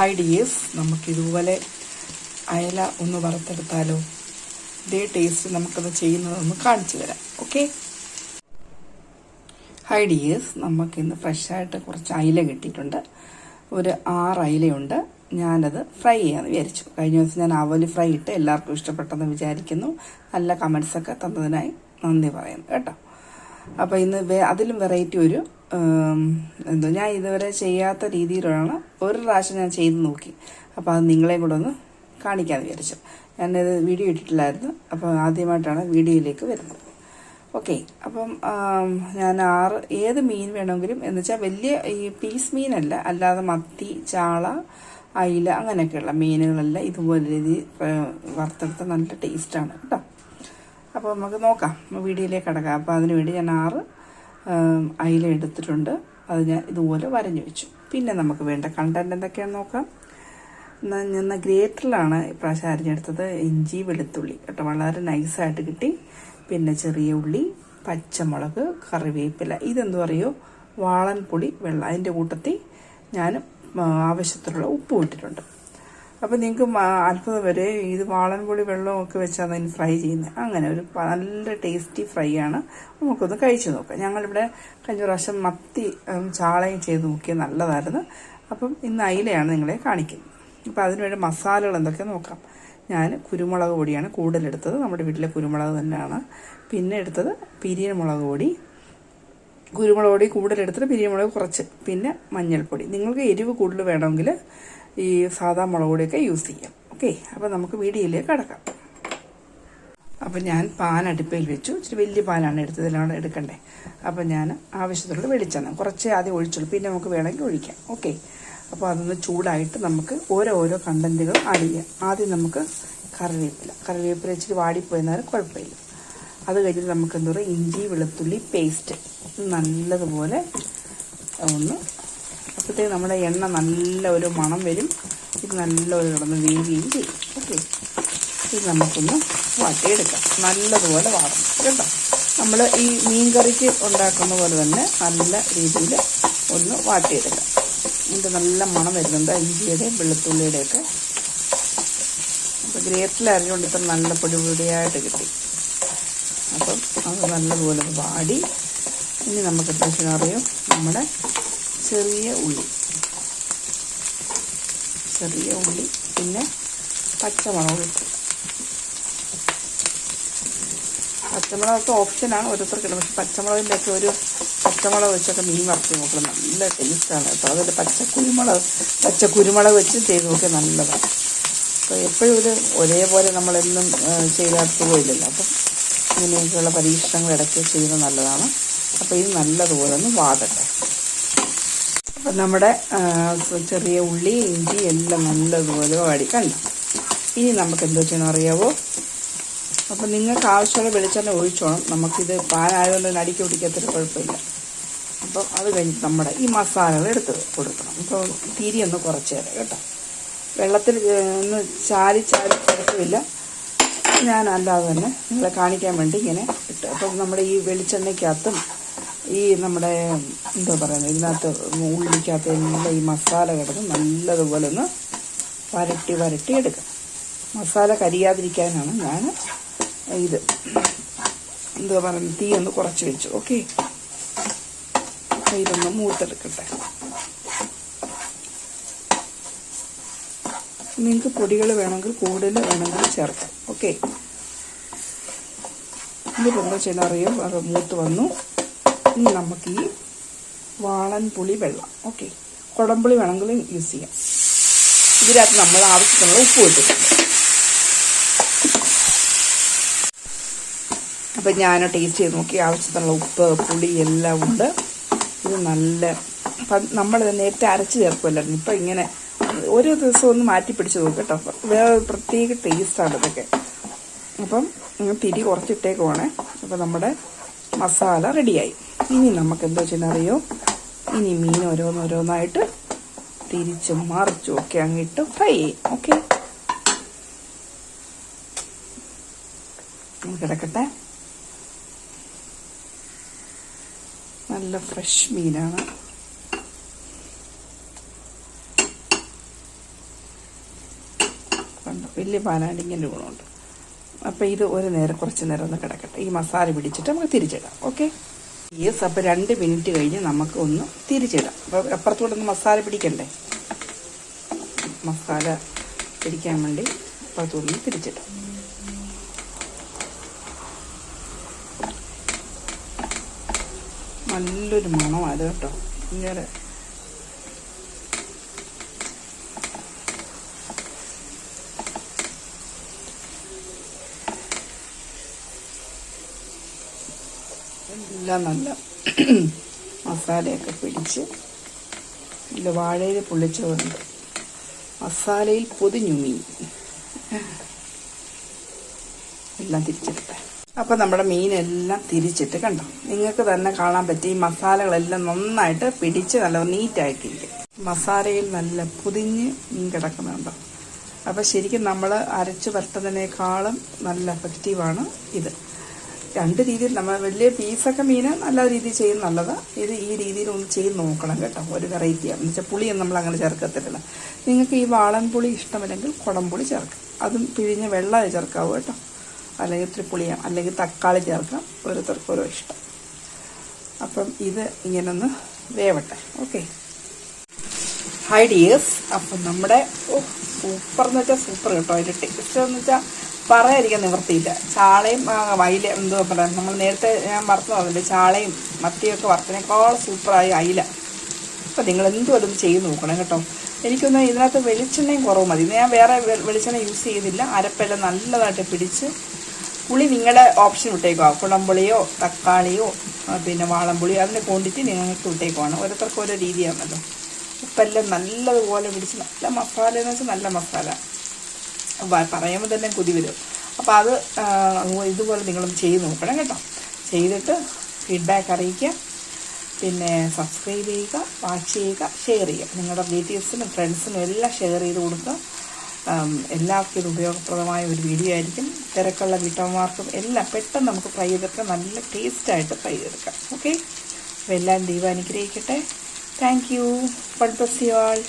Hi dears നമുക്കിതുപോലെ അയല ഒന്ന് വറുത്തെടുത്താലോ? ഇതേ ടേസ്റ്റ് നമുക്കത് ചെയ്യുന്നതൊന്ന് കാണിച്ചു തരാം. ഓക്കെ ഹൈ ഡിയേഴ്സ് നമുക്കിന്ന് ഫ്രഷായിട്ട് കുറച്ച് അയില കിട്ടിയിട്ടുണ്ട്. ഒരു ആറ് അയിലയുണ്ട്. ഞാനത് ഫ്രൈ ചെയ്യാമെന്ന് വിചാരിച്ചു. കഴിഞ്ഞ ദിവസം ഞാൻ അവൽ ഫ്രൈ ഇട്ട് എല്ലാവർക്കും ഇഷ്ടപ്പെട്ടെന്ന് വിചാരിക്കുന്നു. നല്ല കമൻസൊക്കെ തന്നതിനായി നന്ദി പറയുന്നു കേട്ടോ. അപ്പോൾ ഇന്ന് അതിലും വെറൈറ്റി ഒരു എന്തോ ഞാൻ ഇതുവരെ ചെയ്യാത്ത രീതിയിലാണ് ഒരു പ്രാവശ്യം ഞാൻ ചെയ്ത് നോക്കി. അപ്പോൾ അത് നിങ്ങളെ കൂടെ ഒന്ന് കാണിക്കാമെന്ന് വിചാരിച്ചു. ഞാനത് വീഡിയോ ഇട്ടിട്ടില്ലായിരുന്നു. അപ്പോൾ ആദ്യമായിട്ടാണ് വീഡിയോയിലേക്ക് വരുന്നത്. ഓക്കെ അപ്പം ഞാൻ ആറ് ഏത് മീൻ വേണമെങ്കിലും എന്ന് വെച്ചാൽ വലിയ ഈ പീസ് മീനല്ല അല്ലാതെ മത്തി ചാള അയില അങ്ങനെയൊക്കെയുള്ള മീനുകളെല്ലാം ഇതുപോലെ രീതി വറുത്തെടുത്ത നല്ല ടേസ്റ്റാണ് കേട്ടോ അപ്പോൾ നമുക്ക് നോക്കാം. വീഡിയോയിലേക്ക് കിടക്കാം. അപ്പോൾ അതിനുവേണ്ടി ഞാൻ ആറ് അയില എടുത്തിട്ടുണ്ട്. അത് ഞാൻ ഇതുപോലെ വരഞ്ഞു വെച്ചു. പിന്നെ നമുക്ക് വേണ്ട കണ്ടന്റ് എന്തൊക്കെയാണെന്ന് നോക്കാം. ഞാൻ ഗ്രേറ്ററിലാണ് ഇപ്രാവശ്യം അരിഞ്ഞെടുത്തത് ഇഞ്ചി വെളുത്തുള്ളി. കേട്ടോ വളരെ നൈസായിട്ട് കിട്ടി. പിന്നെ ചെറിയ ഉള്ളി പച്ചമുളക് കറിവേപ്പില. ഇതെന്തു പറയുമോ വാളൻപുളി വെള്ളം അതിന്റെ കൂട്ടത്തിൽ ഞാൻ ആവശ്യത്തിലുള്ള ഉപ്പ് ഇട്ടിട്ടുണ്ട്. അപ്പോൾ നിങ്ങൾക്ക് അത്ഭുതം വരെ ഇത് വാളൻപൊടി വെള്ളമൊക്കെ വെച്ചാണ് അതിന് ഫ്രൈ ചെയ്യുന്നത് അങ്ങനെ ഒരു നല്ല ടേസ്റ്റി ഫ്രൈ ആണ്. നമുക്കൊന്ന് കഴിച്ചു നോക്കാം. ഞങ്ങളിവിടെ കഴിഞ്ഞ പ്രാവശ്യം മത്തി ചാളയും ചെയ്ത് നോക്കിയത് നല്ലതായിരുന്നു. അപ്പം ഇന്ന് അയിലയാണ് നിങ്ങളെ കാണിക്കുന്നത്. അപ്പോൾ അതിനുവേണ്ടി മസാലകൾ എന്തൊക്കെ നോക്കാം. ഞാൻ കുരുമുളക് പൊടിയാണ് കൂടുതലെടുത്തത്. നമ്മുടെ വീട്ടിലെ കുരുമുളക് തന്നെയാണ്. പിന്നെ എടുത്തത് പിരിയൻ മുളക് പൊടി. കുരുമുളക് പൊടി കൂടുതലെടുത്തിട്ട് പിരിയമുളക് കുറച്ച്. പിന്നെ മഞ്ഞൾപ്പൊടി. നിങ്ങൾക്ക് എരിവ് കൂടുതൽ വേണമെങ്കിൽ ഈ സാധാ മുളക് പൊടിയൊക്കെ യൂസ് ചെയ്യാം. ഓക്കെ? അപ്പോൾ നമുക്ക് വീഡിയോയിലേക്ക് കിടക്കാം. അപ്പം ഞാൻ പാൻ അടുപ്പയിൽ വെച്ചു. ഇച്ചിരി വലിയ പാനാണ് എടുത്തത് എടുക്കണ്ടേ. അപ്പം ഞാൻ ആവശ്യത്തിലുള്ള വെളിച്ചെണ്ണ. കുറച്ച് ആദ്യം ഒഴിച്ചുള്ളൂ. പിന്നെ നമുക്ക് വേണമെങ്കിൽ ഒഴിക്കാം. ഓക്കെ? അപ്പോൾ അതൊന്ന് ചൂടായിട്ട് നമുക്ക് ഓരോ ഓരോ കണ്ടന്റുകൾ ആഡ് ചെയ്യാം. ആദ്യം നമുക്ക് കറിവേപ്പില. കറിവേപ്പില ഇച്ചിരി വാടിപ്പോയെന്നാലും കുഴപ്പമില്ല. അത് കഴിഞ്ഞിട്ട് നമുക്ക് എന്താ പറയുക ഇഞ്ചി വെളുത്തുള്ളി പേസ്റ്റ്. നല്ലതുപോലെ ഒന്ന് അപ്പോഴത്തേക്ക് നമ്മുടെ എണ്ണ നല്ല ഒരു മണം വരും. ഇത് നല്ല ഒരു കിടന്ന് വേവുകയും ചെയ്യും. ഓക്കെ. ഇത് നമുക്കൊന്ന് വാട്ടിയെടുക്കാം നല്ലതുപോലെ വാടണം. കേട്ടോ? നമ്മൾ ഈ മീൻ കറിക്ക് ഉണ്ടാക്കുന്ന പോലെ തന്നെ നല്ല രീതിയിൽ ഒന്ന് വാട്ടിയെടുക്കാം ഇതിന്റെ നല്ല മണം വരുന്നുണ്ട്. ഇഞ്ചിയുടെയും വെളുത്തുള്ളിയുടെയൊക്കെ. അപ്പോൾ ഗ്രേറ്റിൽ അരിഞ്ഞുകൊണ്ട് ഇത്ര നല്ല പൊടിപൊടിയായിട്ട് കിട്ടി. അപ്പം അത് നല്ലതുപോലെ വാടി. ഇനി നമുക്ക് പ്രശ്നം അറിയും നമ്മുടെ ചെറിയ ഉള്ളി. ചെറിയ ഉള്ളി പിന്നെ പച്ചമുളക് ഇട്ടു. പച്ചമുളകൊക്കെ ഓപ്ഷനാണ് ഓരോരുത്തർക്ക് ഇടുന്നത് പക്ഷെ പച്ചമുളകിന്റെ ഒക്കെ ഒരു പച്ചമുളക് വെച്ചൊക്കെ മീൻ വറുത്ത് നോക്കണം നല്ല ടേസ്റ്റാണ് കേട്ടോ. അതുപോലെ പച്ചക്കുരുമുളക് പച്ചക്കുരുമുളക് പച്ച കുരുമുളക് വെച്ച് ചെയ്ത് നോക്കിയാൽ നല്ലതാണ്. അപ്പോൾ എപ്പോഴും ഒരു ഒരേപോലെ നമ്മളെന്നും ചെയ്താൽ പോയില്ലല്ലോ അപ്പം ഇങ്ങനെയൊക്കെയുള്ള പരീക്ഷണങ്ങൾ ഇടയ്ക്ക് ചെയ്യുന്നത് നല്ലതാണ്. അപ്പോൾ ഇത് നല്ലതുപോലെ ഒന്ന് വാടട്ടെ. അപ്പം നമ്മുടെ ചെറിയ ഉള്ളി ഇഞ്ചി എല്ലാം നല്ലതുപോലെ വാടി. കണ്ടു? ഇനി നമുക്ക് എന്തോ ചെയ്യണം അറിയാവോ? അപ്പം നിങ്ങൾക്ക് ആവശ്യമുള്ള വെളിച്ചെണ്ണ ഒഴിച്ചോണം. നമുക്കിത് പാനായതുകൊണ്ട് തന്നെ അടിക്ക് പിടിക്കാത്തൊരു കുഴപ്പമില്ല. അപ്പം അത് കഴിഞ്ഞിട്ട് നമ്മുടെ ഈ മസാലകൾ എടുത്ത് കൊടുക്കണം. ഇപ്പോൾ തിരി ഒന്ന് കുറച്ച് തരാം കേട്ടോ. വെള്ളത്തിൽ ഒന്ന് ചാരി ചാരി കുഴപ്പമില്ല ഞാൻ അല്ലാതെ തന്നെ നിങ്ങളെ കാണിക്കാൻ വേണ്ടി ഇങ്ങനെ ഇട്ട്. അപ്പം നമ്മുടെ ഈ വെളിച്ചെണ്ണയ്ക്കകത്തും ഈ നമ്മുടെ എന്താ പറയുന്നത് ഇതിനകത്ത് ഉള്ളിക്കകത്ത് എല്ലാം ഈ മസാല കിടന്ന് നല്ലതുപോലെ ഒന്ന് വരട്ടി വരട്ടി എടുക്കാം. മസാല കരിയാതിരിക്കാനാണ് ഞാൻ ഇത് എന്താ പറയുന്നത് തീ ഒന്ന് കുറച്ച് വെച്ചു. ഓക്കെ? ഇതൊന്ന് മൂത്തെടുക്കട്ടെ. നിങ്ങൾക്ക് പൊടികൾ വേണമെങ്കിൽ കൂടുതൽ വേണമെങ്കിൽ ചേർക്കാം. ഓക്കെ? ഇതിപ്പോൾ എന്താ ചെയ്യുന്ന അറിയാം. അത് മൂത്ത് വന്നു. ഇനി നമുക്ക് ഈ വാളൻ പുളി വെള്ളം. ഓക്കെ കുടംപുളി വേണമെങ്കിൽ യൂസ് ചെയ്യാം. ഇതിനകത്ത് നമ്മൾ ആവശ്യത്തിനുള്ള ഉപ്പ് ഇട്ടിട്ടുണ്ട്. അപ്പം ഞാൻ ടേസ്റ്റ് ചെയ്ത് നോക്കി. ആവശ്യത്തിനുള്ള ഉപ്പ് പുളി എല്ലാം ഉണ്ട്. ഇത് നല്ല നമ്മൾ നേരത്തെ അരച്ച് ചേർക്കുമല്ലായിരുന്നു ഇപ്പം ഇങ്ങനെ ഓരോ ദിവസം ഒന്ന് മാറ്റി പിടിച്ച് നോക്കും കേട്ടോ. വേറെ പ്രത്യേക ടേസ്റ്റാണ് ഇതൊക്കെ. അപ്പം തിരി കുറച്ചിട്ടേക്കുവാണേ. അപ്പം നമ്മുടെ മസാല റെഡിയായി ഇനി നമുക്ക് എന്താ ചെയ്യുന്നറിയോ? ഇനി മീൻ ഓരോന്നോരോന്നായിട്ട് തിരിച്ചും മറിച്ചും ഒക്കെ അങ്ങിട്ട് ഫ്രൈ ചെയ്യും. ഓക്കെ കിടക്കട്ടെ. നല്ല ഫ്രഷ് മീനാണ്. വലിയ ഒരു ഗുണമുണ്ട്. അപ്പോൾ ഇത് ഒരു നേരം കുറച്ച് നേരം ഒന്ന് കിടക്കട്ടെ. ഈ മസാല പിടിച്ചിട്ട് നമുക്ക് തിരിച്ചിടാം. ഓക്കെ യെസ് അപ്പോൾ രണ്ട് മിനിറ്റ് കഴിഞ്ഞ് നമുക്ക് ഒന്ന് തിരിച്ചിടാം അപ്പോൾ അപ്പുറത്തൂടെ ഒന്ന് മസാല പിടിക്കണ്ടേ? മസാല പിടിക്കാൻ വേണ്ടി അപ്പുറത്തൂടെ തിരിച്ചിടാം നല്ലൊരു മണമാണ് കേട്ടോ. ഇങ്ങനെ എല്ലാം നല്ല മസാലയൊക്കെ പിടിച്ച് ഇല്ല വാഴയിൽ പൊള്ളിച്ചതുണ്ട് മസാലയിൽ പൊതിഞ്ഞു മീൻ. എല്ലാം തിരിച്ചെടുത്ത. അപ്പം നമ്മുടെ മീനെല്ലാം തിരിച്ചിട്ട് കണ്ടോ? നിങ്ങൾക്ക് തന്നെ കാണാൻ പറ്റും ഈ മസാലകളെല്ലാം നന്നായിട്ട് പിടിച്ച് നല്ല നീറ്റായിട്ടിരിക്കും. മസാലയിൽ നല്ല പൊതിഞ്ഞ് മീൻ കിടക്കുന്നുണ്ടോ. അപ്പം ശരിക്കും നമ്മൾ അരച്ച് വരട്ടുന്നതിനേക്കാളും നല്ല എഫക്റ്റീവാണ് ഇത്. രണ്ട് രീതിയിൽ നമ്മൾ വലിയ പീസൊക്കെ മീൻ നല്ല രീതിയിൽ ചെയ്യുന്ന നല്ലത്. ഇത് ഈ രീതിയിൽ ഒന്ന് ചെയ്ത് നോക്കണം കേട്ടോ ഒരു വെറൈറ്റിയാണ് എന്ന് വെച്ചാൽ പുളിയൊന്നും നമ്മൾ അങ്ങനെ ചേർക്കത്തില്ല നിങ്ങൾക്ക് ഈ വാളൻ പുളി ഇഷ്ടമില്ലെങ്കിൽ കുടംപുളി ചേർക്കാം. അതും പിഴിഞ്ഞ് വെള്ളം ചേർക്കാവൂ കേട്ടോ. അല്ലെങ്കിൽ ഇത്തിരി പുളിയാം അല്ലെങ്കിൽ തക്കാളി ചേർക്കാം. ഓരോരുത്തർക്കും ഓരോ ഇഷ്ടം. അപ്പം ഇത് ഇങ്ങനൊന്ന് വേവട്ടെ. ഓക്കെ. ഹൈ ഡിയേഴ്സ് അപ്പം നമ്മുടെ സൂപ്പർ എന്ന് വെച്ചാൽ സൂപ്പർ കേട്ടോ. അതിന്റെ ടേസ്റ്റ് എന്ന് വെച്ചാൽ പറയാതിരിക്കാൻ നിവർത്തിയില്ല ചാളയും വൈല എന്തോ പറയാം നമ്മൾ നേരത്തെ ഞാൻ വറുത്ത് പറഞ്ഞില്ല ചാളയും മത്തിയൊക്കെ വറുത്തതിനേക്കാൾ സൂപ്പറായി അയില. അപ്പം നിങ്ങൾ എന്തും അതൊന്ന് ചെയ്ത് നോക്കണം കേട്ടോ. എനിക്കൊന്ന് ഇതിനകത്ത് വെളിച്ചെണ്ണയും കുറവ് മതി. ഞാൻ വേറെ വെളിച്ചെണ്ണ യൂസ് ചെയ്തില്ല. അരപ്പെല്ലാം നല്ലതായിട്ട് പിടിച്ച് പുളി നിങ്ങളുടെ ഓപ്ഷൻ വിട്ടേക്കുവാ കുളമ്പുളിയോ തക്കാളിയോ പിന്നെ വാളംപുളിയോ അതിന്റെ ക്വാണ്ടിറ്റി നിങ്ങൾക്ക് വിട്ടേക്കുവാണ് ഓരോരുത്തർക്കും ഓരോ രീതിയാണല്ലോ. ഉപ്പെല്ലാം നല്ലതുപോലെ പിടിച്ച് നല്ല മസാല എന്ന് വെച്ചാൽ നല്ല മസാല. പറയുമ്പോൾ തന്നെ കൊതി വരും. അപ്പോൾ അത് ഇതുപോലെ നിങ്ങളും ചെയ്ത് നോക്കണം കേട്ടോ. ചെയ്തിട്ട് ഫീഡ്ബാക്ക് അറിയിക്കുക. പിന്നെ സബ്സ്ക്രൈബ് ചെയ്യുക വാച്ച് ചെയ്യുക ഷെയർ ചെയ്യുക. നിങ്ങളുടെ റിലേറ്റീവ്സിനും ഫ്രണ്ട്സിനും എല്ലാം ഷെയർ ചെയ്ത് കൊടുക്കുക. എല്ലാവർക്കും ഇത് ഉപയോഗപ്രദമായ ഒരു വീഡിയോ ആയിരിക്കും. തിരക്കുള്ള വീട്ടമ്മമാർക്കും എല്ലാം പെട്ടെന്ന് നമുക്ക് ഫ്രൈ ചെയ്തെടുക്കാം. നല്ല ടേസ്റ്റായിട്ട് ഫ്രൈ ചെയ്തെടുക്കാം. ഓക്കെ അപ്പോൾ എല്ലാം ദൈവം അനുഗ്രഹിക്കട്ടെ. Thank you bless you all